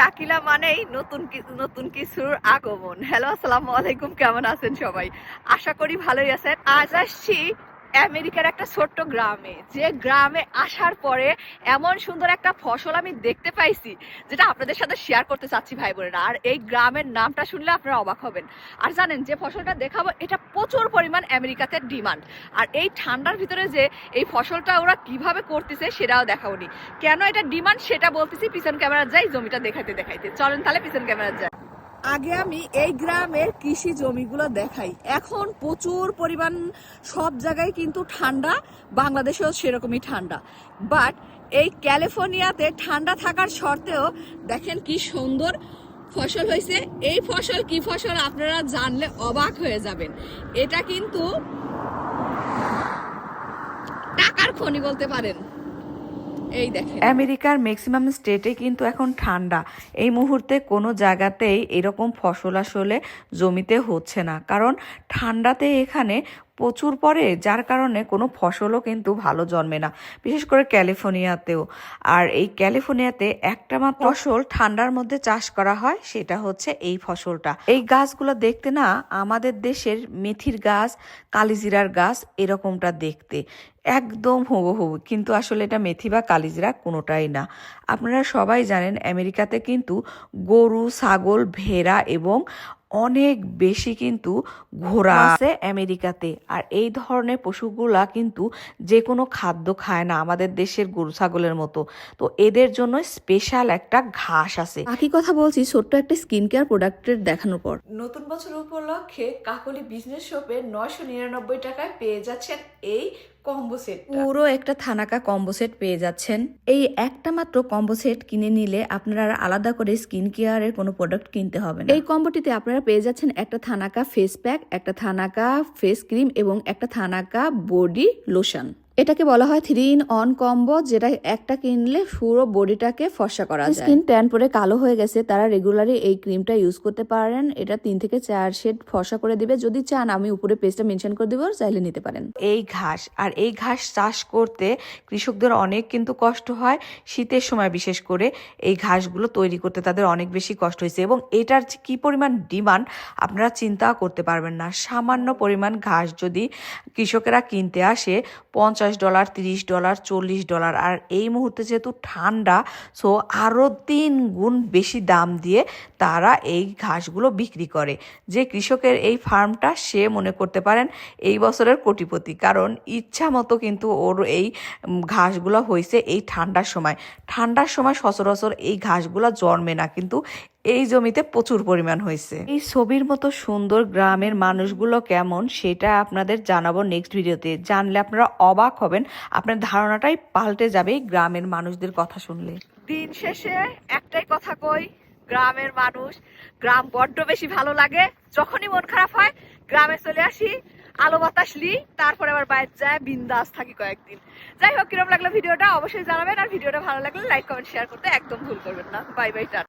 শাকিলা মানেই নতুন নতুন কিছুর আগমন। হ্যালো আসসালামু আলাইকুম, কেমন আছেন সবাই? আশা করি ভালোই আছেন। আজ আসছি আমেরিকার একটা ছোট্ট গ্রামে। যে গ্রামে আসার পরে এমন সুন্দর একটা ফসল আমি দেখতে পাইছি, যেটা আপনাদের সাথে শেয়ার করতে চাচ্ছি ভাই বোনেরা আর এই গ্রামের নামটা শুনলে আপনারা অবাক হবেন। আর জানেন, যে ফসলটা দেখাবো, এটা প্রচুর পরিমাণ আমেরিকাতে ডিমান্ড আর এই ঠান্ডার ভিতরে যে এই ফসলটা ওরা কীভাবে করতেছে, সেটাও দেখাবো নি। কেন এটা ডিমান্ড সেটা বলতেছি, পিছন ক্যামেরা যাই জমিটা দেখাইতে দেখাইতে চলেন তাহলে পিছন ক্যামেরা যাই। আগে আমি এই গ্রামের কৃষি জমিগুলো দেখাই। এখন প্রচুর পরিমাণ সব জায়গায় কিন্তু ঠান্ডা, বাংলাদেশেও সেরকমই ঠান্ডা। বাট এই ক্যালিফোর্নিয়াতে ঠান্ডা থাকার সত্ত্বেও দেখেন কি সুন্দর ফসল হয়েছে। এই ফসল কি ফসল আপনারা জানলে অবাক হয়ে যাবেন। এটা কিন্তু টাকার খনি বলতে পারেন। এই দেখেন। আমেরিকার ম্যাক্সিমাম স্টেটে কিন্তু এখন ঠান্ডা। এই মুহূর্তে কোনো জায়গাতেই এরকম ফসল আসলে জমিতে হচ্ছে না। কারণ ঠান্ডাতে এখানে প্রচুর পড়ে, যার কারণে কোনো ফসলও কিন্তু ভালো জন্মে না, বিশেষ করে ক্যালিফোর্নিয়াতেও। আর এই ক্যালিফোর্নিয়াতে একটা মাত্র ফসল ঠান্ডার মধ্যে চাষ করা হয়, সেটা হচ্ছে এই ফসলটা। এই গাছগুলো দেখতে না, আমাদের দেশের মেথির গাছ, কালিজিরার গাছ, এরকমটা দেখতে। একদম হুবহু, কিন্তু আসলে এটা মেথি বা কালিজিরা কোনোটাই না। আপনারা সবাই জানেন, আমেরিকাতে কিন্তু গরু, ছাগল, ভেড়া এবং অনেক বেশি কিন্তু ঘোড়া আছে আমেরিকাতে। আর এই ধরনের পশুগুলা কিন্তু যে কোনো খাদ্য খায় না আমাদের দেশের গরু ছাগলের মতো। তো এদের জন্য স্পেশাল একটা ঘাস আছে। বাকি কথা বলছি ছোট্ট একটা স্কিন কেয়ার প্রোডাক্টের দেখানোর পর। নতুন বছর উপলক্ষে কাকলি বিজনেস শপে নয়শো নিরানব্বই টাকায় পেয়ে যাচ্ছেন এই কম্বো সেট পুরো একটা থানাকা কম্বো সেট পেয়ে যাচ্ছেন। এই একটা মাত্র কম্বো সেট কিনে নিলে আপনারা আলাদা করে স্কিন কেয়ারের কোনো প্রোডাক্ট কিনতে হবে না। এই কম্বোটিতে আপনারা পেয়ে যাচ্ছেন একটা থানাকা ফেস প্যাক একটা থানাকা ফেস ক্রিম এবং একটা থানাকা বডি লোশন এটাকে বলা হয় থ্রি ইন অন কম্বো যেটা একটা কিনলে পুরো বডিটাকে ফর্সা করা যায়। স্কিন ট্যান পরে কালো হয়ে গেছে তারা রেগুলারই এই ক্রিমটা ইউজ করতে পারেন। এটা তিন থেকে চার শেড ফর্সা করে দিবে। যদি চান আমি উপরে পেজটা মেনশন করে দিব চাইলে নিতে পারেন। এই ঘাস আর এই ঘাস চাষ করতে কৃষকদের অনেক কিন্তু কষ্ট হয়। শীতের সময় বিশেষ করে এই ঘাসগুলো তৈরি করতে তাদের অনেক বেশি কষ্ট হয়েছে। এবং এটার কি পরিমাণ ডিমান্ড আপনারা চিন্তাও করতে পারবেন না। সামান্য পরিমাণ ঘাস যদি কৃষকেরা কিনতে আসে পঞ্চাশ ডলার, তিরিশ ডলার, চল্লিশ ডলার। আর এই মুহূর্তে যেহেতু ঠান্ডা সো আরও তিন গুণ বেশি দাম দিয়ে তারা এই ঘাসগুলো বিক্রি করে। যে কৃষকের এই ফার্মটা সে মনে করতে পারেন এই বছরের কোটিপতি। কারণ ইচ্ছা মতো কিন্তু ওর এই ঘাসগুলো হয়েছে এই ঠান্ডার সময়। ঠান্ডার সময় সচরাচর এই ঘাসগুলো জন্মে না। কিন্তু এই জমিতে প্রচুর পরিমাণ হয়েছে। এই ছবির মতো সুন্দর গ্রামের মানুষগুলো কেমন সেটা আপনাদের জানাব নেক্সট ভিডিওতে জানলে আপনারা অবাক হবেন, আপনার ধারণাটাই পাল্টে যাবে গ্রামের মানুষদের কথা শুনলে। দিন শেষে একটাই কথা কই, গ্রামের মানুষ, গ্রাম বড্ড বেশি ভালো লাগে, যখনই মন খারাপ হয়, গ্রামে চলে আসি, আলো বাতাস লি, তারপরে আবার বাইরে যায় বিন্দাস থাকি কয়েকদিন। যাই হোক, কিরম লাগল ভিডিওটা অবশ্যই জানাবেন, আর ভিডিওটা ভালো লাগলে লাইক কমেন্ট শেয়ার করতে একদম ভুল করবেন না। Bye bye tata.